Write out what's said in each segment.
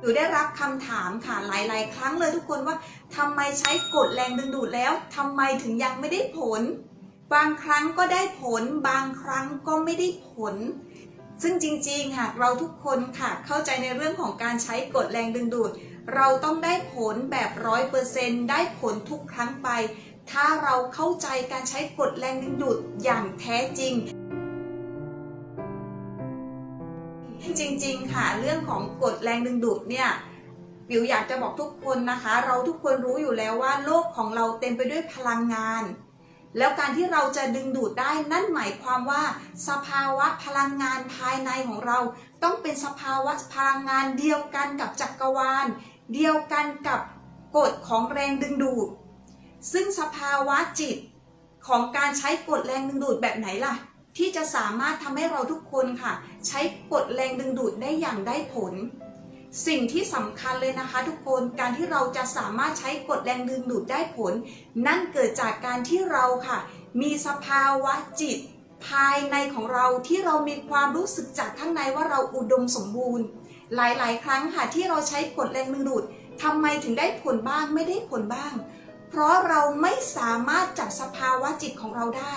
หนูได้รับคำถามค่ะหลาย ๆ ครั้งเลยทุกคนว่าทำไมใช้กฎแรงดึงดูดแล้วทำไมถึงยังไม่ได้ผล บางครั้งก็ได้ผล บางครั้งก็ไม่ได้ผล ซึ่งจริง ๆ หากเราทุกคนค่ะเข้าใจในเรื่องของการใช้กฎแรงดึงดูด เราต้องได้ผลแบบร้อยเปอร์เซนได้ผลทุกครั้งไป ถ้าเราเข้าใจการใช้กฎแรงดึงดูดอย่างแท้จริง จริงๆค่ะ เรื่องของกฎแรงดึงดูดเนี่ยปิวอยากจะบอกทุกคนนะคะ เราทุกคนรู้อยู่แล้วว่าโลกของเราเต็มไปด้วยพลังงาน แล้วการที่เราจะดึงดูดได้นั่นหมายความว่า สภาวะพลังงานภายในของเรา ต้องเป็นสภาวะพลังงานเดียวกันกับจักรวาล เดียวกันกับกฎของแรงดึงดูด ซึ่งสภาวะจิตของการใช้กฎแรงดึงดูดแบบไหนล่ะ ที่จะสามารถทำให้เราทุกคนค่ะ ใช้กฎแรงดึงดูดได้อย่างได้ผล สิ่งที่สำคัญเลยนะคะ ทุกคนการที่เราจะสามารถใช้กฎแรงดึงดูดได้ผล นั่นเกิดจากการที่เราค่ะ มีสภาวะจิต ภายในของเราที่เรามีความรู้สึกจากข้างในว่าเราอุดมสมบูรณ์ หลายๆ ครั้งค่ะที่เราใช้กฎแรงดึงดูดทำไมถึงได้ผลบ้างไม่ได้ผลบ้าง เพราะเราไม่สามารถจับสภาวะจิตของเราได้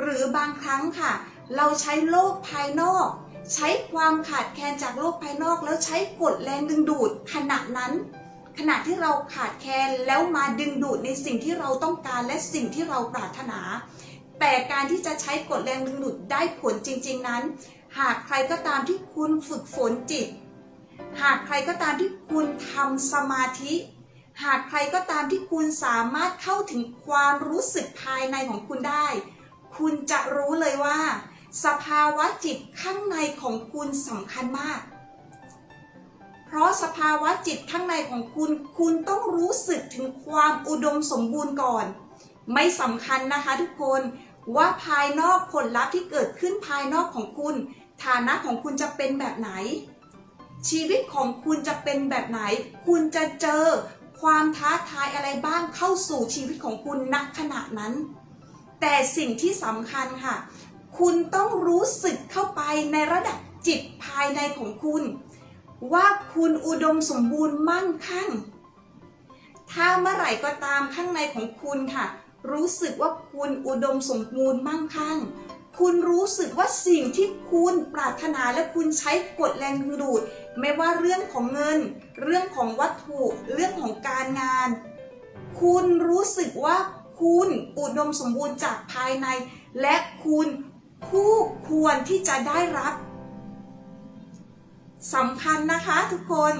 หรือบางครั้งค่ะ เราใช้โลกภายนอก ใช้ความขาดแคลนจากโลกภายนอก แล้วใช้กฎแรงดึงดูดขณะนั้นขณะที่เราขาดแคลนแล้วมาดึงดูดในสิ่งที่เราต้องการและสิ่งที่เราปรารถนา แต่การที่จะใช้กฎแรงดึงดูดได้ผลจริง ๆนั้น หากใครก็ตามที่คุณฝึกฝนจิต หากใครก็ตามที่คุณทำสมาธิ หากใครก็ตามที่คุณสามารถเข้าถึงความรู้สึกภายในของคุณได้ คุณจะรู้เลยว่า สภาวะจิตข้างในของคุณสำคัญมาก เพราะสภาวะจิตข้างในของคุณ คุณต้องรู้สึกถึงความอุดมสมบูรณ์ก่อน ไม่สำคัญนะคะทุกคนว่าภายนอกผลลัพธ์ที่เกิดขึ้นภายนอกของคุณ ฐานะของคุณจะเป็นแบบไหน ชีวิตของคุณจะเป็นแบบไหน คุณจะเจอความท้าทายอะไรบ้างเข้าสู่ชีวิตของคุณณขณะนั้น แต่สิ่งที่สำคัญค่ะ คุณต้องรู้สึกเข้าไปในระดับจิตภายในของคุณ ว่าคุณอุดมสมบูรณ์มั่งคั่ง ถ้าเมื่อไหร่ก็ตามข้างในของคุณค่ะ รู้สึกว่าคุณอุดมสมบูรณ์มั่งคั่ง คุณรู้สึกว่าสิ่งที่คุณปรารถนาและคุณใช้กดแรงดึงดูด ไม่ว่าเรื่องของเงิน เรื่องของวัตถุ เรื่องของการงาน คุณรู้สึกว่า คุณอุดมสมบูรณ์จากภายใน และคุณคู่ควรที่จะได้รับสำคัญนะคะทุกคน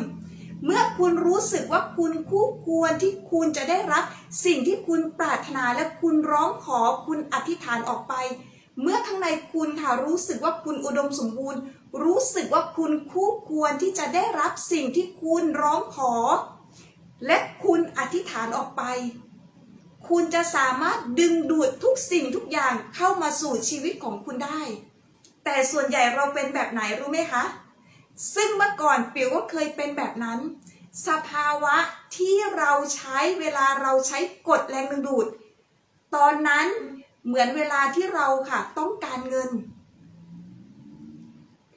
เมื่อคุณรู้สึกว่าคุณคู่ควรที่คุณจะได้รับ สิ่งที่คุณปรารถนาและคุณร้องขอคุณอธิษฐานออกไป เมื่อข้างในคุณค่ะรู้สึกว่าคุณอุดมสมบูรณ์ รู้สึกว่าคุณคู่ควรที่จะได้รับสิ่งที่คุณร้องขอ และคุณอธิษฐานออกไป คุณจะสามารถดึงดูดทุกสิ่งทุกอย่างเข้ามาสู่ชีวิตของคุณได้ แต่ส่วนใหญ่เราเป็นแบบไหนรู้ไหมคะ ซึ่งเมื่อก่อนปิวก็เคยเป็นแบบนั้น สภาวะที่เราใช้เวลาเราใช้กดแรงดึงดูด ตอนนั้นเหมือนเวลาที่เราค่ะต้องการเงิน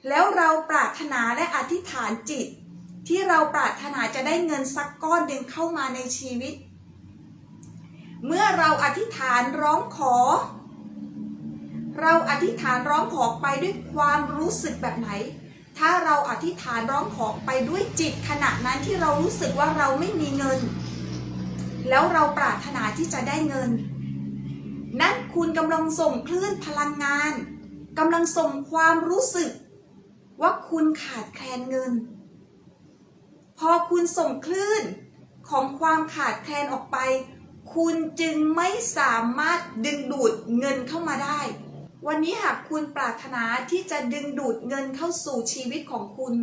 แล้วเราปรารถนาและอธิษฐานจิต ที่เราปรารถนาจะได้เงินสักก้อนหนึ่งเข้ามาในชีวิต เมื่อเราอธิษฐานร้องขอ เราอธิษฐานร้องขอไปด้วยความรู้สึกแบบไหน ถ้าเราอธิษฐานร้องขอไปด้วยจิตขณะนั้นที่เรารู้สึกว่าเราไม่มีเงิน แล้วเราปรารถนาที่จะได้เงิน นั่นคุณกำลังส่งคลื่นพลังงานกำลังส่งความรู้สึก ว่าคุณขาดแคลนเงิน พอคุณส่งคลื่นของความขาดแคลนออกไป คุณจึงไม่สามารถดึงดูดเงินเข้ามาได้ วันนี้หากคุณปรารถนาที่จะดึงดูดเงินเข้าสู่ชีวิตของคุณ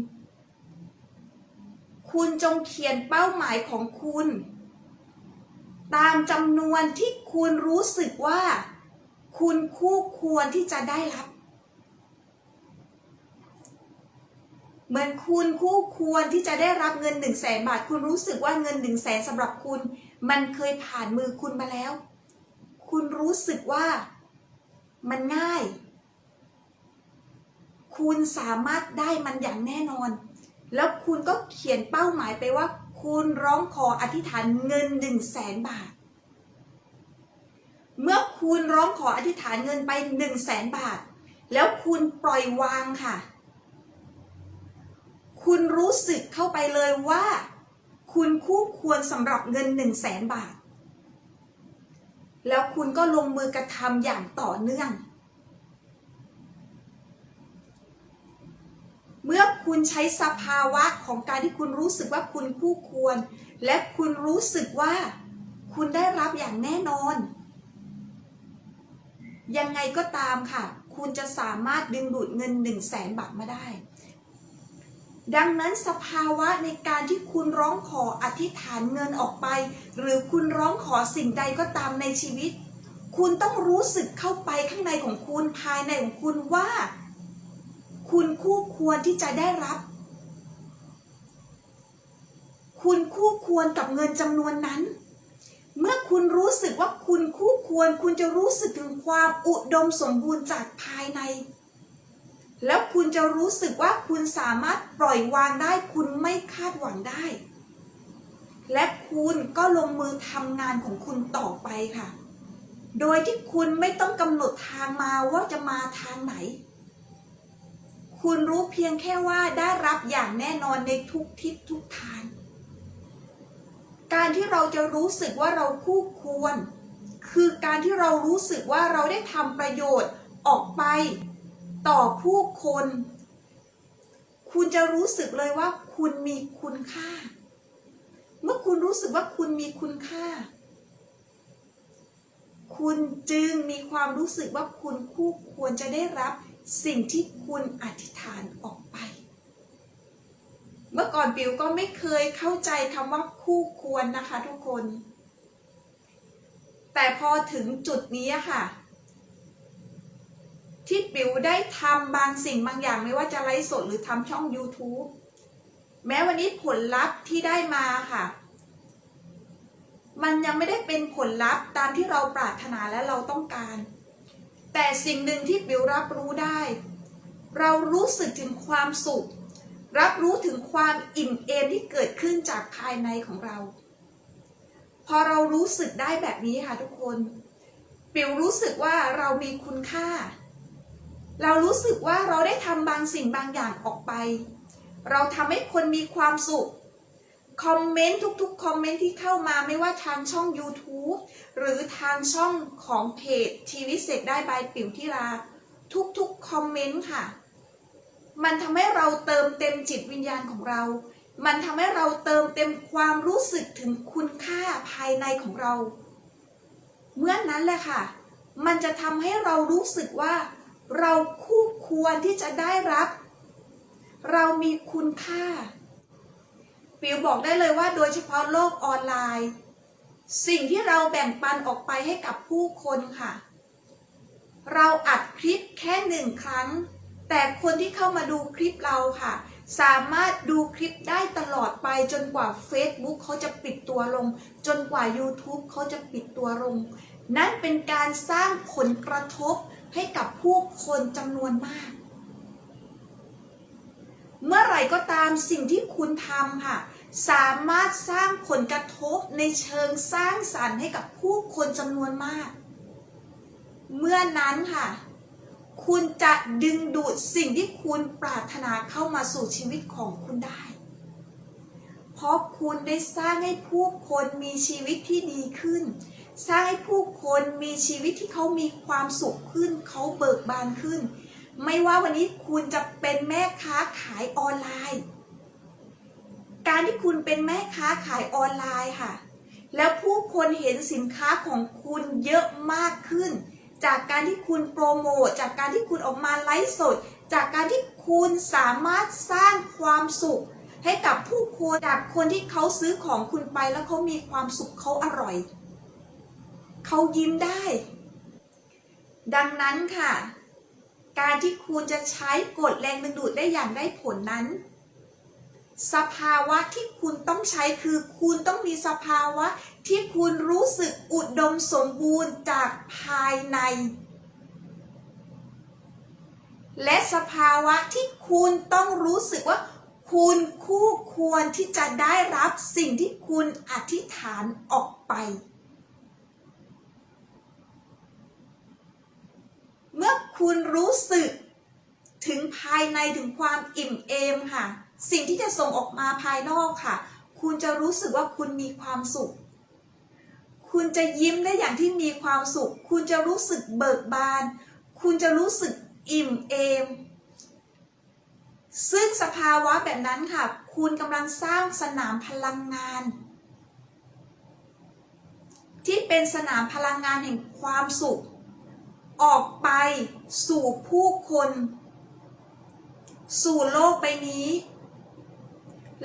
คุณจงเขียนเป้าหมายของคุณ ตามจำนวนที่คุณรู้สึกว่า คุณคู่ควรที่จะได้รับเหมือนคุณคู่ควรที่จะได้รับเงินหนึ่งแสนบาท คุณรู้สึกว่าเงินหนึ่งแสนสำหรับคุณ มันเคยผ่านมือคุณมาแล้ว คุณรู้สึกว่ามันง่าย คุณสามารถได้มันอย่างแน่นอน แล้วคุณก็เขียนเป้าหมายไปว่า คุณร้องขออธิษฐานเงิน1 0 0 0 0แสนบาท เมื่อคุณร้องขออธิษฐานเงินไป1 0 0 0 0แสนบาท แล้วคุณปล่อยวางค่ะ คุณรู้สึกเข้าไปเลยว่า คุณคู่ควรสำหรับเงิน 1 0 0 0 0แสนบาท แล้วคุณก็ลงมือกระทำอย่างต่อเนื่อง เมื่อคุณใช้สภาวะของการที่คุณรู้สึกว่าคุณคู่ควร และคุณรู้สึกว่าคุณได้รับอย่างแน่นอน ยังไงก็ตามค่ะ คุณจะสามารถดึงดูดเงิน 1 0 0 0 0แสนบาทมาได้ ดังนั้นสภาวะในการที่คุณร้องขออธิษฐานเงินออกไป หรือคุณร้องขอสิ่งใดก็ตามในชีวิต คุณต้องรู้สึกเข้าไปข้างในของคุณภายในของคุณว่า คุณคู่ควรที่จะได้รับ คุณคู่ควรกับเงินจำนวนนั้น เมื่อคุณรู้สึกว่าคุณคู่ควร คุณจะรู้สึกถึงความอุดมสมบูรณ์จากภายใน แล้วคุณจะรู้สึกว่าคุณสามารถปล่อยวางได้ คุณไม่คาดหวังได้ และคุณก็ลงมือทำงานของคุณต่อไปค่ะ โดยที่คุณไม่ต้องกำหนดทางมาว่าจะมาทางไหน คุณรู้เพียงแค่ว่าได้รับอย่างแน่นอนในทุกทิศทุกทาง การที่เราจะรู้สึกว่าเราคู่ควร คือการที่เรารู้สึกว่าเราได้ทำประโยชน์ออกไป ต่อผู้คน คุณจะรู้สึกเลยว่าคุณมีคุณค่า เมื่อคุณรู้สึกว่าคุณมีคุณค่า คุณจึงมีความรู้สึกว่าคุณคู่ควรจะได้รับสิ่งที่คุณอธิษฐานออกไป เมื่อก่อนปิวก็ไม่เคยเข้าใจคำว่าคู่ควรนะคะทุกคน แต่พอถึงจุดนี้ค่ะ ที่ปิวได้ทำบางสิ่งบางอย่างไม่ว่าจะไลฟ์สดหรือทำช่อง YouTube แม้วันนี้ผลลัพธ์ที่ได้มาค่ะ มันยังไม่ได้เป็นผลลัพธ์ตามที่เราปรารถนาและเราต้องการ แต่สิ่งหนึ่งที่ปิวรับรู้ได้ เรารู้สึกถึงความสุข รับรู้ถึงความอิ่มเอมที่เกิดขึ้นจากภายในของเรา พอเรารู้สึกได้แบบนี้ค่ะทุกคน ปิวรู้สึกว่าเรามีคุณค่า เรารู้สึกว่าเราได้ทำบางสิ่งบางอย่างออกไป เราทำให้คนมีความสุข คอมเมนต์ทุกๆ คอมเมนต์ที่เข้ามาไม่ว่าทางช่อง YouTube หรือทางช่องของเพจชีวิตเสร็จได้บายปิ๋วที่ราทุกๆ คอมเมนต์ค่ะ มันทำให้เราเติมเต็มจิตวิญญาณของเรา มันทำให้เราเติมเต็มความรู้สึกถึงคุณค่าภายในของเรา เมื่อนนั้นแหละค่ะ มันจะทำให้เรารู้สึกว่า เราคู่ควรที่จะได้รับ เรามีคุณค่า ปิวบอกได้เลยว่าโดยเฉพาะโลกออนไลน์ สิ่งที่เราแบ่งปันออกไปให้กับผู้คนค่ะ เราอัดคลิปแค่หนึ่งครั้ง แต่คนที่เข้ามาดูคลิปเราค่ะ สามารถดูคลิปได้ตลอดไปจนกว่า Facebook เขาจะปิดตัวลง จนกว่า YouTube เขาจะปิดตัวลง นั่นเป็นการสร้างผลกระทบ ให้กับผู้คนจำนวนมาก เมื่อไหร่ก็ตามสิ่งที่คุณทำค่ะ สามารถสร้างผลกระทบในเชิงสร้างสรรค์ให้กับผู้คนจำนวนมาก เมื่อนั้นค่ะ คุณจะดึงดูดสิ่งที่คุณปรารถนาเข้ามาสู่ชีวิตของคุณได้ เพราะคุณได้สร้างให้ผู้คนมีชีวิตที่ดีขึ้น สร้างให้ผู้คนมีชีวิตที่เขามีความสุขขึ้น เขาเบิกบานขึ้น ไม่ว่าวันนี้คุณจะเป็นแม่ค้าขายออนไลน์ การที่คุณเป็นแม่ค้าขายออนไลน์ค่ะ แล้วผู้คนเห็นสินค้าของคุณเยอะมากขึ้น จากการที่คุณโปรโมทจากการที่คุณออกมาไลฟ์สด จากการที่คุณสามารถสร้างความสุขให้กับผู้คนจากคนที่เขาซื้อของคุณไปแล้วเขามีความสุขเขาอร่อย เขายิ้มได้ ดังนั้นค่ะ การที่คุณจะใช้กฎแรงดึงดูดได้อย่างได้ผลนั้น สภาวะที่คุณต้องใช้คือคุณต้องมีสภาวะที่คุณรู้สึกอุดมสมบูรณ์จากภายใน และสภาวะที่คุณต้องรู้สึกว่าคุณคู่ควรที่จะได้รับสิ่งที่คุณอธิษฐานออกไป เมื่อคุณรู้สึกถึงภายในถึงความอิ่มเอมค่ะ สิ่งที่จะส่งออกมาภายนอกค่ะ คุณจะรู้สึกว่าคุณมีความสุข คุณจะยิ้มได้อย่างที่มีความสุข คุณจะรู้สึกเบิกบาน คุณจะรู้สึกอิ่มเอม ซึ่งสภาวะแบบนั้นค่ะ คุณกำลังสร้างสนามพลังงาน ที่เป็นสนามพลังงานแห่งความสุข ออกไปสู่ผู้คน สู่โลกใบนี้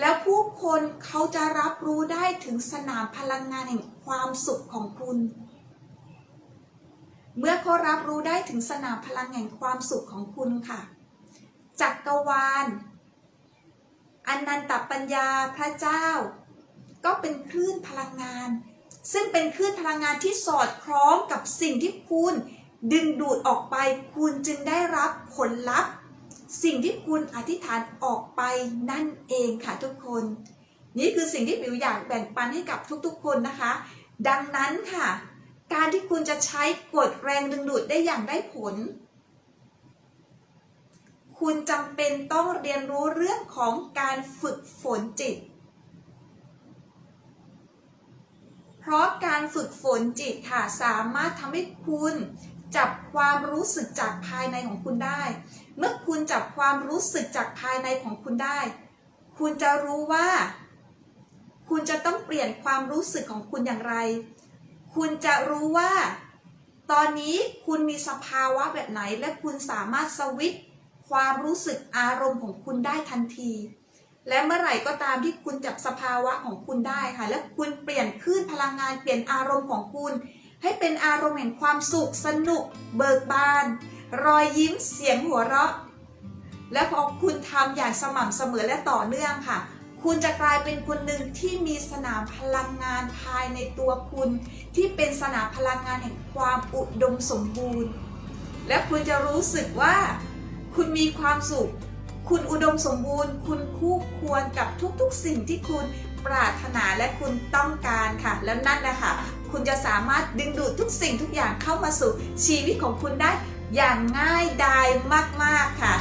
แล้วผู้คนเขาจะรับรู้ได้ถึงสนามพลังงานแห่งความสุขของคุณ เมื่อเขารับรู้ได้ถึงสนามพลังแห่งความสุขของคุณค่ะ จักรวาลอนันตปัญญาพระเจ้า ก็เป็นคลื่นพลังงาน ซึ่งเป็นคลื่นพลังงานที่สอดคล้องกับสิ่งที่คุณ ดึงดูดออกไปคุณจึงได้รับผลลัพธ์ สิ่งที่คุณอธิษฐานออกไปนั่นเองค่ะทุกคน นี่คือสิ่งที่บิวอยากแบ่งปันให้กับทุกๆ คนนะคะ ดังนั้นค่ะ การที่คุณจะใช้กฎแรงดึงดูดได้อย่างได้ผล คุณจำเป็นต้องเรียนรู้เรื่องของการฝึกฝนจิต เพราะการฝึกฝนจิตค่ะสามารถทำให้คุณ จับความรู้สึกจากภายในของคุณได้ เมื่อคุณจับความรู้สึกจากภายในของคุณได้ คุณจะรู้ว่า คุณจะต้องเปลี่ยนความรู้สึกของคุณอย่างไร คุณจะรู้ว่า ตอนนี้คุณมีสภาวะแบบไหน และคุณสามารถสวิตช์ความรู้สึกอารมณ์ของคุณได้ทันที และเมื่อไหร่ก็ตามที่คุณจับสภาวะของคุณได้ค่ะ และคุณเปลี่ยนคลื่นพลังงานเปลี่ยนอารมณ์ของคุณ ให้เป็นอารมณ์แห่งความสุขสนุก เบิกบาน รอยยิ้มเสียงหัวเราะ และพอคุณทำอย่างสม่ำเสมอและต่อเนื่องค่ะ คุณจะกลายเป็นคนหนึ่งที่มีสนามพลังงานภายในตัวคุณ ที่เป็นสนามพลังงานแห่งความอุดมสมบูรณ์ และคุณจะรู้สึกว่า คุณมีความสุข คุณอุดมสมบูรณ์ คุณคู่ควรกับทุกๆสิ่งที่คุณปรารถนาและคุณต้องการค่ะ แล้วนั่นแหละค่ะ คุณจะสามารถดึงดูดทุกสิ่งทุกอย่างเข้ามาสู่ชีวิตของคุณได้อย่างง่ายดายมาก ๆ ค่ะ